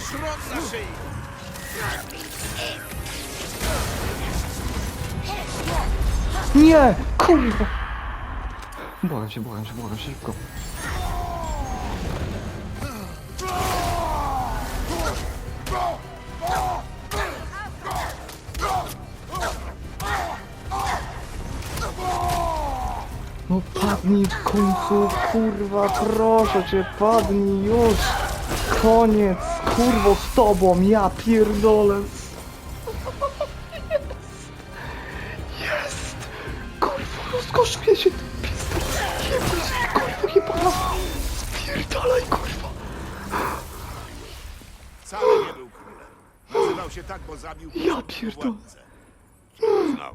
szron na szyi! Nie! Kurwa! Błagam się, błagam się, błagam się, szybko. No padnij w końcu, kurwa, proszę cię, padnij już! Koniec, kurwo, z tobą, ja pierdolę! Jest! Kurwa, rozkoszuje się pistolet! Jebać, kurwa, jebana! Spierdalaj, kurwa! Wcale nie był królem. Nazywał się tak, bo zabił Ja pierdolę. władcę. Znał.